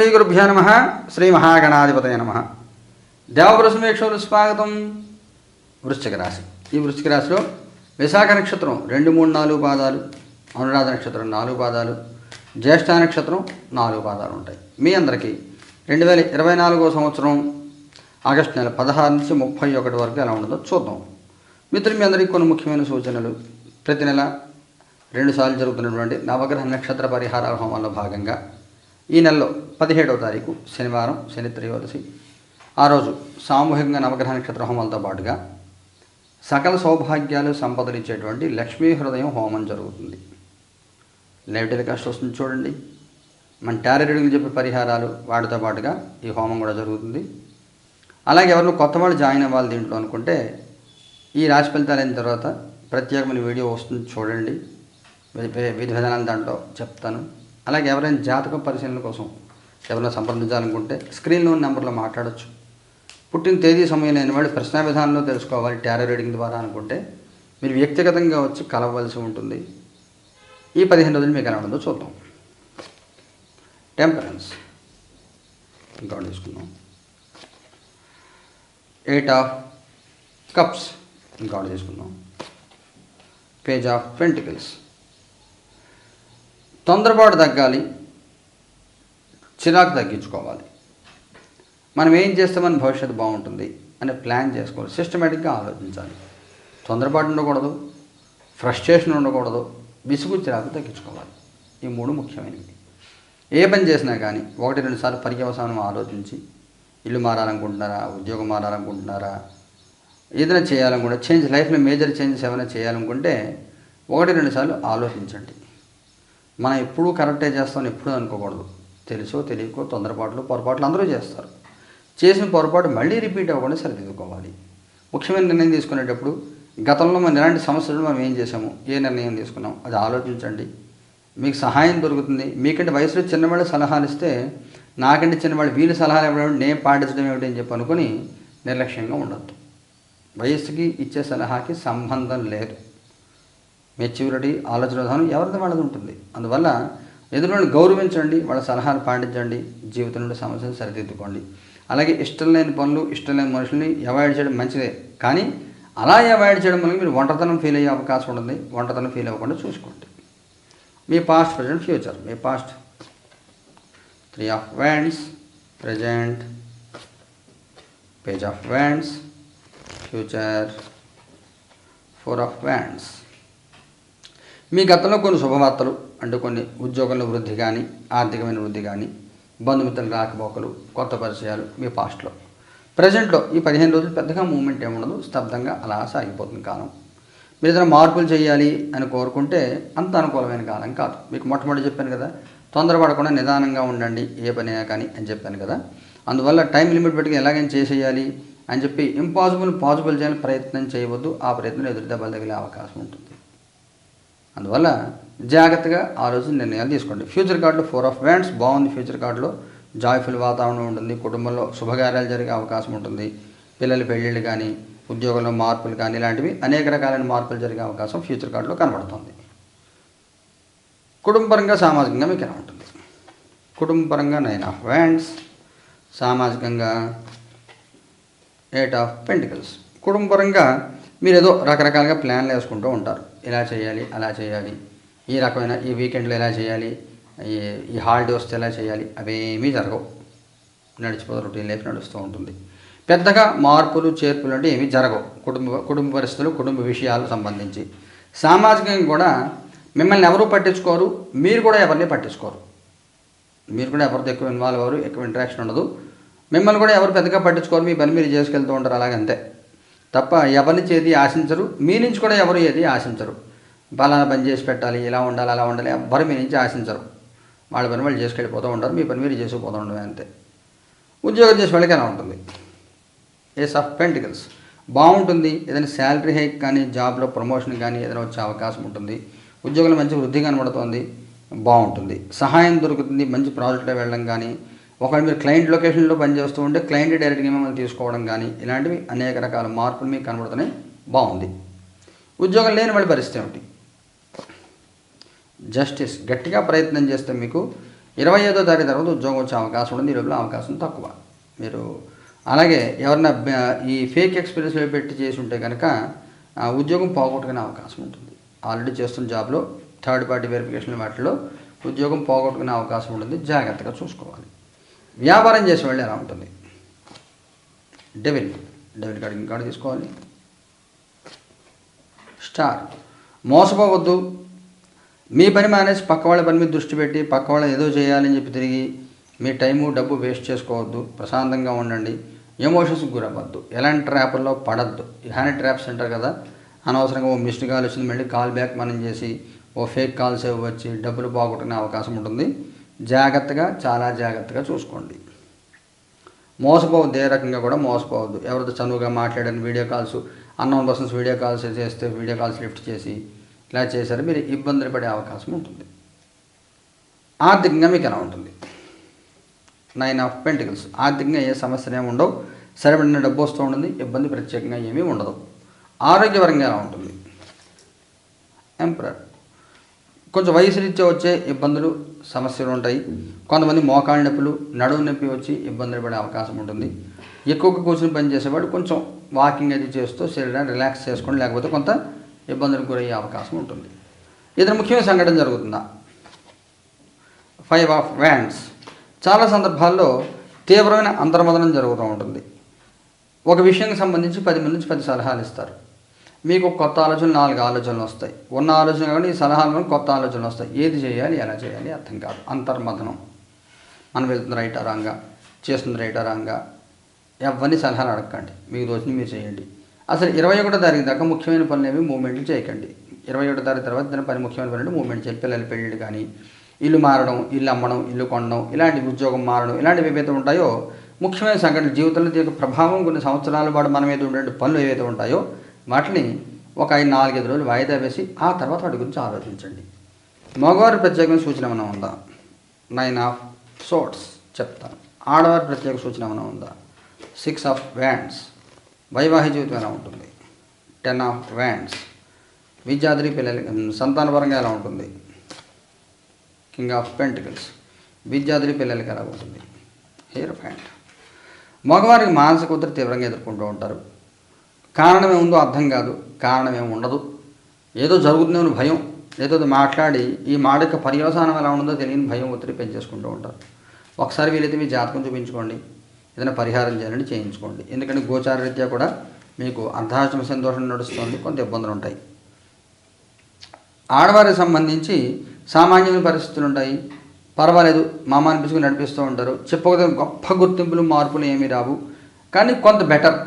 శ్రీ గురుభ్యో నమ శ్రీ మహాగణాధిపతయ నమ. దేవపురసమేక్షలు స్వాగతం. వృశ్చిక రాశి. ఈ వృశ్చిక రాశిలో విశాఖ నక్షత్రం రెండు మూడు నాలుగు పాదాలు అనురాధ నక్షత్రం నాలుగు పాదాలు జ్యేష్ఠ నక్షత్రం నాలుగు పాదాలు ఉంటాయి. మీ అందరికీ రెండు వేల ఇరవై నాలుగో సంవత్సరం ఆగస్టు నెల పదహారు నుంచి ముప్పై ఒకటి వరకు ఎలా ఉండదో చూద్దాం. మిత్రులు మీ అందరికీ కొన్ని ముఖ్యమైన సూచనలు. ప్రతి నెల రెండుసార్లు జరుగుతున్నటువంటి నవగ్రహ నక్షత్ర పరిహార హోమంలో భాగంగా ఈ నెలలో పదిహేడవ తారీఖు శనివారం శని త్రయోదశి. ఆ రోజు సామూహికంగా నవగ్రహ నక్షత్ర హోమాలతో పాటుగా సకల సౌభాగ్యాలు సంపదనిచ్చేటువంటి లక్ష్మీ హృదయం హోమం జరుగుతుంది. లైవ్ టెలికాస్ట్ వస్తుంది చూడండి. మన టారో చెప్పే పరిహారాలు వాటితో పాటుగా ఈ హోమం కూడా జరుగుతుంది. అలాగే ఎవరిని కొత్త వాళ్ళు జాయిన్ అవ్వాలి దీంట్లో అనుకుంటే ఈ రాశి ఫలితాలు అయిన తర్వాత ప్రత్యేకమైన వీడియో వస్తుంది చూడండి. విధి విధానాలు దాంట్లో చెప్తాను. అలాగే ఎవరైనా జాతక పరిశీలన కోసం ఎవరైనా సంప్రదించాలనుకుంటే స్క్రీన్లో ఉన్న నెంబర్లో మాట్లాడొచ్చు. పుట్టిన తేదీ సమయం లేని వాళ్ళు ప్రశ్న విధానంలో తెలుసుకోవాలి టారో రీడింగ్ ద్వారా అనుకుంటే మీరు వ్యక్తిగతంగా వచ్చి కలవలసి ఉంటుంది. ఈ పదిహేను రోజులు మీకు ఎలా చూద్దాం. టెంపరెన్స్ ఇంకా తీసుకుందాం. ఎయిట్ ఆఫ్ కప్స్ ఇంకా తీసుకుందాం. పేజ్ ఆఫ్ పెంటికల్స్ తొందరపాటు తగ్గాలి చిరాకు తగ్గించుకోవాలి. మనం ఏం చేస్తే మన భవిష్యత్తు బాగుంటుంది అనే ప్లాన్ చేసుకోవాలి. సిస్టమేటిక్గా ఆలోచించాలి. తొందరపాటు ఉండకూడదు ఫ్రస్ట్రేషన్ ఉండకూడదు విసుగు చిరాకు తగ్గించుకోవాలి. ఈ మూడు ముఖ్యమైనవి. ఏ పని చేసినా కానీ ఒకటి రెండు సార్లు పర్యవసానం ఆలోచించి ఇల్లు మారాలనుకుంటున్నారా ఉద్యోగం మారాలనుకుంటున్నారా ఏదైనా చేయాలనుకుంటే చేంజ్ లైఫ్లో మేజర్ చేంజెస్ ఏమైనా చేయాలనుకుంటే ఒకటి రెండు సార్లు ఆలోచించండి. మనం ఎప్పుడూ కరెక్టే చేస్తామని ఎప్పుడూ అనుకోకూడదు. తెలుసో తెలియకో తొందరపాట్లు పొరపాట్లు అందరూ చేస్తారు. చేసిన పొరపాటు మళ్ళీ రిపీట్ అవ్వకుండా సరిదిద్దుకోవాలి. ముఖ్యమైన నిర్ణయం తీసుకునేటప్పుడు గతంలో మనం ఎలాంటి సమస్యలు మనం ఏం చేసాము ఏ నిర్ణయం తీసుకున్నాం? అది ఆలోచించండి. మీకు సహాయం దొరుకుతుంది. మీకంటే వయసులో చిన్నవాళ్ళు సలహాలు ఇస్తే నాకంటే చిన్నవాళ్ళు వీళ్ళు సలహాలు ఇవ్వడం నేను పాటించడం ఏమిటి అని చెప్పి అనుకుని నిర్లక్ష్యంగా ఉండొద్దు. వయస్సుకి ఇచ్చే సలహాకి సంబంధం లేదు. మెచ్యూరిటీ ఆలోచన విధానం ఎవరిది వాళ్ళది ఉంటుంది. అందువల్ల ఎదురుని గౌరవించండి వాళ్ళ సలహాలు పాటించండి జీవితం నుండి సమస్యలు సరిదిద్దుకోండి. అలాగే ఇష్టం లేని పనులు ఇష్టం లేని మనుషుల్ని అవాయిడ్ చేయడం మంచిదే. కానీ అలా అవాయిడ్ చేయడం వల్ల మీరు ఒంటరితనం ఫీల్ అయ్యే అవకాశం ఉంటుంది. ఒంటరితనం ఫీల్ అవ్వకుండా చూసుకోండి. మీ past present future me past three of wands present page of wands future four of wands మీ గతంలో కొన్ని శుభవార్తలు అంటే కొన్ని ఉద్యోగంలో వృద్ధి కానీ ఆర్థికమైన వృద్ధి కానీ బంధుమిత్రులు రాకపోకలు కొత్త పరిచయాలు మీ పాస్ట్లో. ప్రజెంట్లో ఈ పదిహేను రోజులు పెద్దగా మూమెంట్ ఏముండదు స్తబ్దంగా అలా సాగిపోతుంది కాలం. మీరు ఏదైనా మార్పులు చేయాలి అని కోరుకుంటే అంత అనుకూలమైన కాలం కాదు. మీకు మొట్టమొదటి చెప్పాను కదా తొందరపడకుండా నిదానంగా ఉండండి ఏ పని అయినా కానీ అని చెప్పాను కదా. అందువల్ల టైం లిమిట్ పెట్టుకుని ఎలాగైనా చేసేయాలి అని చెప్పి ఇంపాసిబుల్ పాసిబుల్ చేయాలని ప్రయత్నం చేయవద్దు. ఆ ప్రయత్నం ఎదురు దెబ్బలు తగిలే అవకాశం ఉంటుంది. అందువల్ల జాగ్రత్తగా ఆలోచన నిర్ణయాలు తీసుకోండి. ఫ్యూచర్ కార్డులో ఫోర్ ఆఫ్ వ్యాండ్స్ బాగుంది ఫ్యూచర్ కార్డులో. జాయ్ఫుల్ వాతావరణం ఉంటుంది కుటుంబంలో శుభకార్యాలు జరిగే అవకాశం ఉంటుంది. పిల్లల పెళ్ళిళ్ళు కానీ ఉద్యోగంలో మార్పులు కానీ ఇలాంటివి అనేక రకాలైన మార్పులు జరిగే అవకాశం ఫ్యూచర్ కార్డులో కనబడుతుంది. కుటుంబపరంగా సామాజికంగా మీకు ఎలా ఉంటుంది? కుటుంబపరంగా నైన్ ఆఫ్ వ్యాండ్స్ సామాజికంగా ఎయిట్ ఆఫ్ పెంటికల్స్. కుటుంబపరంగా మీరు ఏదో రకరకాలుగా ప్లాన్లు వేసుకుంటూ ఉంటారు. ఇలా చేయాలి అలా చేయాలి. ఈ రకమైన ఈ వీకెండ్లో ఎలా చేయాలి ఈ ఈ హాలిడే వస్తే ఎలా చేయాలి అవేమీ జరగవు. నడిచిపోతే రొటీన్ లైఫ్ నడుస్తూ ఉంటుంది. పెద్దగా మార్పులు చేర్పులు అంటే ఏమీ జరగవు. కుటుంబ కుటుంబ పరిస్థితులు కుటుంబ విషయాలకు సంబంధించి. సామాజికంగా కూడా మిమ్మల్ని ఎవరూ పట్టించుకోరు మీరు కూడా ఎవరిని పట్టించుకోరు. మీరు కూడా ఎవరితో ఎక్కువ ఇన్వాల్వ్ అవ్వరు ఎక్కువ ఇంటరాక్షన్ ఉండదు. మిమ్మల్ని కూడా ఎవరు పెద్దగా పట్టించుకోరు మీ పని మీరు చేసుకెళ్తూ ఉంటారు అలాగంతే. తప్ప ఎవరిని ఏది ఆశించరు మీ నుంచి కూడా ఎవరు ఏది ఆశించరు. బలానా పని చేసి పెట్టాలి ఇలా ఉండాలి అలా ఉండాలి ఎవ్వరు మీ నుంచి ఆశించరు. వాళ్ళ పని వాళ్ళు చేసుకెళ్ళిపోతూ ఉంటారు మీ పని మీరు చేసుకుపోతూ ఉండమే అంతే. ఉద్యోగం చేసే వాళ్ళకి ఎలా ఉంటుంది? Ace of pentacles. బాగుంటుంది ఏదైనా శాలరీ హైక్ కానీ జాబ్లో ప్రమోషన్ కానీ ఏదైనా వచ్చే అవకాశం ఉంటుంది. ఉద్యోగంలో మంచి వృద్ధి కనబడుతుంది బాగుంటుంది. సహాయం దొరుకుతుంది మంచి ప్రాజెక్ట్లో వెళ్ళడం కానీ ఒకవేళ మీరు క్లయింట్ లొకేషన్లో పనిచేస్తూ ఉంటే క్లయింట్ డైరెక్ట్గా మిమ్మల్ని తీసుకోవడం కానీ ఇలాంటివి అనేక రకాల మార్పులు మీకు కనబడుతున్నాయి బాగుంది. ఉద్యోగం లేని వాళ్ళ పరిస్థితి ఏమిటి? జస్టిస్ గట్టిగా ప్రయత్నం చేస్తే మీకు ఇరవై ఐదో తారీఖు తర్వాత ఉద్యోగం వచ్చే అవకాశం ఉంది. ఈ లోపల అవకాశం తక్కువ. మీరు అలాగే ఎవరన్నా ఈ ఫేక్ ఎక్స్పీరియన్స్ పెట్టి చేసి ఉంటే కనుక ఉద్యోగం పోగొట్టుకునే అవకాశం ఉంటుంది. ఆల్రెడీ చేస్తున్న జాబ్లో థర్డ్ పార్టీ వెరిఫికేషన్ వాటిలో ఉద్యోగం పోగొట్టుకునే అవకాశం ఉంటుంది. జాగ్రత్తగా చూసుకోవాలి. వ్యాపారం చేసేవాళ్ళు ఎలా ఉంటుంది. డెబిల్ డెబిట్ కార్డు కార్డు తీసుకోవాలి. స్టార్ మోసపోవద్దు. మీ పని మానేసి పక్క వాళ్ళ పని మీద దృష్టి పెట్టి పక్క వాళ్ళు ఏదో చేయాలని చెప్పి తిరిగి మీ టైము డబ్బు వేస్ట్ చేసుకోవద్దు. ప్రశాంతంగా ఉండండి. ఎమోషన్స్కి గురవ్వద్దు. ఎలాంటి ట్రాప్ల్లో పడద్దు. హ్యాండ్ ట్రాప్స్ అంటారు కదా? అనవసరంగా ఓ మిస్డ్ కాల్ వచ్చింది మళ్ళీ కాల్ బ్యాక్ మనం చేసి ఓ ఫేక్ కాల్స్ వచ్చి డబ్బులు పోగొట్టుకునే అవకాశం ఉంటుంది. జాగ్రత్తగా చాలా జాగ్రత్తగా చూసుకోండి. మోసపోవద్దు ఏ రకంగా కూడా మోసపోవద్దు. ఎవరితో చనువుగా మాట్లాడని video calls unknown persons video calls చేస్తే వీడియో కాల్స్ లిఫ్ట్ చేసి ఇలా చేశారు మీరు ఇబ్బందులు పడే అవకాశం ఉంటుంది. ఆర్థికంగా మీకు ఎలా ఉంటుంది? నైన్ ఆఫ్ పెంటికల్స్ ఆర్థికంగా ఏ సమస్యలు ఏమి ఉండవు. సరిపడిన డబ్బు వస్తూ ఉంటుంది ఇబ్బంది ప్రత్యేకంగా ఏమీ ఉండదు. ఆరోగ్యపరంగా ఎలా ఉంటుంది? ఎంప్రర్ కొంచెం వయసు రీత్యా వచ్చే ఇబ్బందులు సమస్యలు ఉంటాయి. కొంతమంది మోకాళ్ళ నొప్పులు నడుము నొప్పి వచ్చి ఇబ్బందులు పడే అవకాశం ఉంటుంది. ఎక్కువగా కూర్చుని పని చేసేవాడు కొంచెం వాకింగ్ అది చేస్తూ శరీరాన్ని రిలాక్స్ చేసుకోండి లేకపోతే కొంత ఇబ్బందులకు గురయ్యే అవకాశం ఉంటుంది. ఇతర ముఖ్యమైన సంఘటన జరుగుతుందా? ఫైవ్ ఆఫ్ వ్యాండ్స్ చాలా సందర్భాల్లో తీవ్రమైన అంతర్మదనం జరుగుతూ ఉంటుంది. ఒక విషయానికి సంబంధించి పది మంది నుంచి పది సలహాలు ఇస్తారు. మీకు కొత్త ఆలోచనలు నాలుగు ఆలోచనలు వస్తాయి. ఉన్న ఆలోచన కానీ ఈ సలహాలను కొత్త ఆలోచనలు వస్తాయి. ఏది చేయాలి ఎలా చేయాలి అర్థం కాదు. అంతర్మథనం. మనం వెళ్తుంది రైటా రాంగా చేస్తుంది రైటా రాంగా ఎవరిని సలహాలు అడగండి మీకు దోచిన మీరు చేయండి. అసలు ఇరవై ఒకటో తారీఖు దాకా ముఖ్యమైన పనులు ఏమి మూమెంట్లు చేయకండి. ఇరవై ఒకటో తారీఖు తర్వాత దాని పని ముఖ్యమైన పనులు మూమెంట్ చేయాలి. పిల్లలు పెళ్ళిళ్ళు కానీ ఇల్లు మారడం ఇల్లు అమ్మడం ఇల్లు కొనడం ఇలాంటి ఉద్యోగం మారడం ఇలాంటివి ఏవైతే ఉంటాయో ముఖ్యమైన సంఘటన జీవితంలో దీని ప్రభావం కొన్ని సంవత్సరాల పాటు మన మీద ఉండే పనులు ఏవైతే ఉంటాయో వాటిని ఒక ఐదు నాలుగైదు రోజులు వాయిదా వేసి ఆ తర్వాత వాటి గురించి ఆలోచించండి. మగవారి ప్రత్యేకమైన సూచన ఏమైనా ఉందా? నైన్ ఆఫ్ సోట్స్ చెప్తాను ఆడవారి ప్రత్యేక సూచన ఏమైనా ఉందా? సిక్స్ ఆఫ్ వ్యాండ్స్ వైవాహిక జీవితం ఎలా ఉంటుంది? టెన్ ఆఫ్ వ్యాండ్స్ విద్యాద్రి పిల్లలకి సంతానపరంగా ఎలా ఉంటుంది? కింగ్ ఆఫ్ పెంటికల్స్ విద్యాద్రి పిల్లలకి ఎలా ఉంటుంది? హెయిర్ ప్యాంట్ మగవారికి మానసిక ఒత్తిడి తీవ్రంగా ఎదుర్కొంటూ ఉంటారు. కారణం ఏముందో అర్థం కాదు కారణం ఉండదు. ఏదో జరుగుతుందేమో భయం ఏదో మాట్లాడి ఈ మాట యొక్క పర్యవసానం ఎలా ఉందో తెలియని భయం ఒత్తిడి పెంచేసుకుంటూ ఉంటారు. ఒకసారి వీలైతే మీ జాతకం చూపించుకోండి ఏదైనా పరిహారం చేయాలని చేయించుకోండి. ఎందుకంటే గోచార రీత్యా కూడా మీకు అర్ధాష్టమ సంతోషం నడుస్తుంది కొంత ఇబ్బందులు ఉంటాయి. ఆడవారికి సంబంధించి సామాన్యమైన పరిస్థితులు ఉంటాయి. పర్వాలేదు మామ అనిపించుకుని నడిపిస్తూ ఉంటారు. చెప్పకపోతే గొప్ప గుర్తింపులు మార్పులు ఏమీ రావు. కానీ కొంత బెటర్.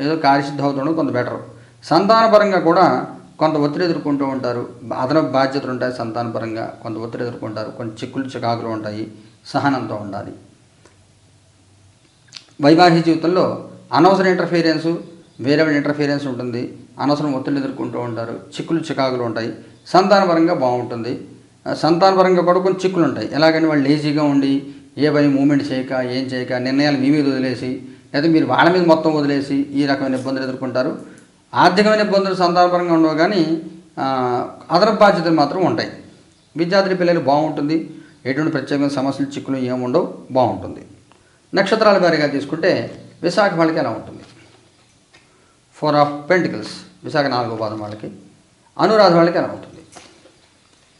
ఏదో కార్యసిద్ధి అవుతుండడం కొంత బెటర్. సంతానపరంగా కూడా కొంత ఒత్తిడి ఎదుర్కొంటూ ఉంటారు. అదనపు బాధ్యతలు ఉంటాయి సంతానపరంగా. కొంత ఒత్తిడి ఎదుర్కొంటారు. కొన్ని చిక్కులు చికాకులు ఉంటాయి. సహనంతో ఉండాలి. వైవాహిక జీవితంలో అనవసర ఇంటర్ఫీరియన్సు వేరే ఇంటర్ఫీరియన్స్ ఉంటుంది. అనవసరం ఒత్తిడి ఎదుర్కొంటూ ఉంటారు. చిక్కులు చికాకులు ఉంటాయి. సంతానపరంగా బాగుంటుంది. సంతానపరంగా కూడా కొన్ని చిక్కులు ఉంటాయి. ఎలాగని వాళ్ళు లేజీగా ఉండి ఏ పని మూమెంట్ చేయక ఏం చేయక నిర్ణయాలు మీ మీద వదిలేసి లేదా మీరు వాళ్ళ మీద మొత్తం వదిలేసి ఈ రకమైన ఇబ్బందులు ఎదుర్కొంటారు. ఆర్థికమైన ఇబ్బందులు సందర్భంగా ఉండవు కానీ అదర బాధ్యతలు మాత్రం ఉంటాయి. విద్యార్థి పిల్లలు బాగుంటుంది. ఎటువంటి ప్రత్యేకమైన సమస్యలు చిక్కులు ఏముండవు బాగుంటుంది. నక్షత్రాల వారిగా తీసుకుంటే విశాఖ వాళ్ళకి ఎలా ఉంటుంది? ఫోర్ ఆఫ్ పెంటికల్స్ విశాఖ నాలుగో పాదం వాళ్ళకి. అనురాధ వాళ్ళకి ఎలా ఉంటుంది?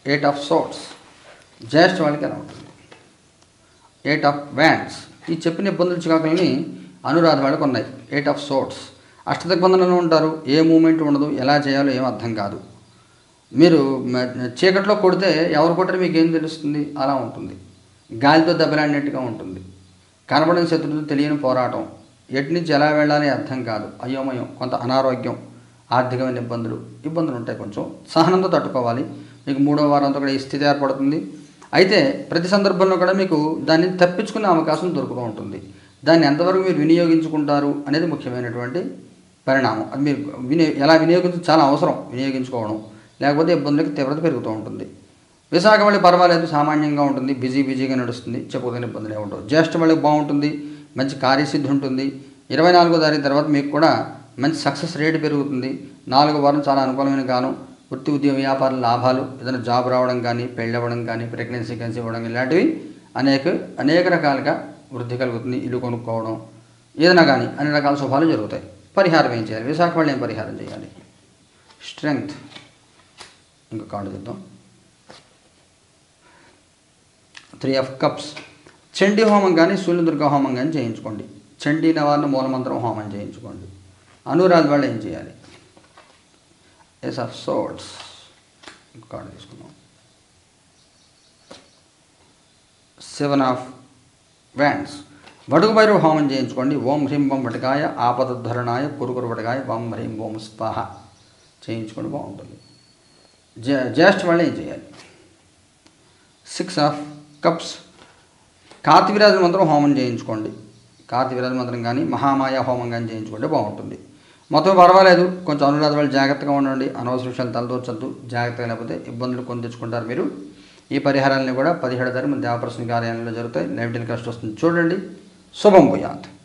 ఎయిట్ ఆఫ్ సోట్స్ జ్యేష్ఠ వాళ్ళకి ఎలా ఉంటుంది? ఎయిట్ ఆఫ్ వ్యాండ్స్ ఈ చెప్పిన ఇబ్బందులు చికాకులని అనురాధ వాళ్ళకి ఉన్నాయి ఎయిట్ ఆఫ్ సోట్స్ అష్టదిగ్బంధనలో ఉంటారు. ఏ మూమెంట్ ఉండదు. ఎలా చేయాలో ఏం అర్థం కాదు. మీరు చీకట్లో కొడితే ఎవరు కొట్టరు మీకు ఏం తెలుస్తుంది? అలా ఉంటుంది. గాలితో దెబ్బలాడినట్టుగా ఉంటుంది. కనబడిన శత్రువుతో తెలియని పోరాటం. ఎటు నుంచి ఎలా వెళ్ళాలి అర్థం కాదు. అయోమయం కొంత అనారోగ్యం ఆర్థికమైన ఇబ్బందులు ఇబ్బందులు ఉంటాయి కొంచెం. సహనంతో తట్టుకోవాలి. మీకు మూడో వారంతో కూడా ఈ స్థితి ఏర్పడుతుంది. అయితే ప్రతి సందర్భంలో కూడా మీకు దాన్ని తప్పించుకునే అవకాశం దొరుకుతూ ఉంటుంది. దాన్ని ఎంతవరకు మీరు వినియోగించుకుంటారు అనేది ముఖ్యమైనటువంటి పరిణామం. అది మీరు వినియో ఎలా వినియోగించు చాలా అవసరం వినియోగించుకోవడం. లేకపోతే ఇబ్బందులకు తీవ్రత పెరుగుతూ ఉంటుంది. విశాఖ మళ్ళీ పర్వాలేదు సామాన్యంగా ఉంటుంది. బిజీ బిజీగా నడుస్తుంది. చెప్పుకోదగిన ఇబ్బందులు ఉండవు. జ్యేష్ఠ మళ్ళీ బాగుంటుంది. మంచి కార్యసిద్ధి ఉంటుంది. ఇరవై నాలుగో తారీఖు తర్వాత మీకు కూడా మంచి సక్సెస్ రేట్ పెరుగుతుంది. నాలుగో వారం చాలా అనుకూలమైన కాలం వృత్తి ఉద్యోగ వ్యాపార లాభాలు ఏదైనా జాబ్ రావడం కానీ పెళ్ళి అవ్వడం కానీ ప్రెగ్నెన్సీ కన్సీవ్ ఇవ్వడం కానీ ఇలాంటివి అనేక అనేక రకాలుగా వృద్ధి కలుగుతుంది ఇల్లు కొనుక్కోవడం ఏదైనా కానీ అన్ని రకాల శుభాలు జరుగుతాయి. పరిహారం ఏం చేయాలి? విశాఖ వాళ్ళు ఏం పరిహారం చేయాలి? స్ట్రెంగ్త్. ఇంకా కార్డు చూద్దాం. త్రీ ఆఫ్ కప్స్ చండీ హోమం కానీ సూర్యదుర్గ హోమం కానీ చేయించుకోండి. చండీ నవారణ మూలమంత్రం హోమం చేయించుకోండి. అనురాధ వాళ్ళు ఏం చేయాలి? ఎస్ ఆఫ్ సోట్స్ కార్డు తీసుకుందాం. సెవెన్ ఆఫ్ వ్యాండ్స్ వడుగు భైరవ హోమం చేయించుకోండి. ఓం హ్రీం ఓం వటకాయ ఆపదధరణాయ కురుకురు వటకాయ ఓం హ్రీం ఓం స్వాహ. చేయించుకోండి బాగుంటుంది. జే జ్యేష్ఠ వాళ్ళు ఏం చేయాలి? సిక్స్ ఆఫ్ కప్స్ కార్తివిరాజ మంత్రం హోమం చేయించుకోండి. కార్తివిరాజ మంత్రం కానీ మహామాయ హోమం కానీ చేయించుకుంటే బాగుంటుంది. మొత్తం పర్వాలేదు. కొంచెం అనురాధ వాళ్ళు జాగ్రత్తగా ఉండండి. అనవసర విషయాలు తలదూర్చొద్దు. జాగ్రత్తగా లేకపోతే ఇబ్బందులు కొని తెచ్చుకుంటారు మీరు. ఈ పరిహారాలని కూడా పదిహేడు ధర్మ దేవప్రసన్న కార్యాలయంలో జరుగుతాయి. నెగిటివ్ కష్టం వస్తుంది. చూడండి. శుభం భూయాత్.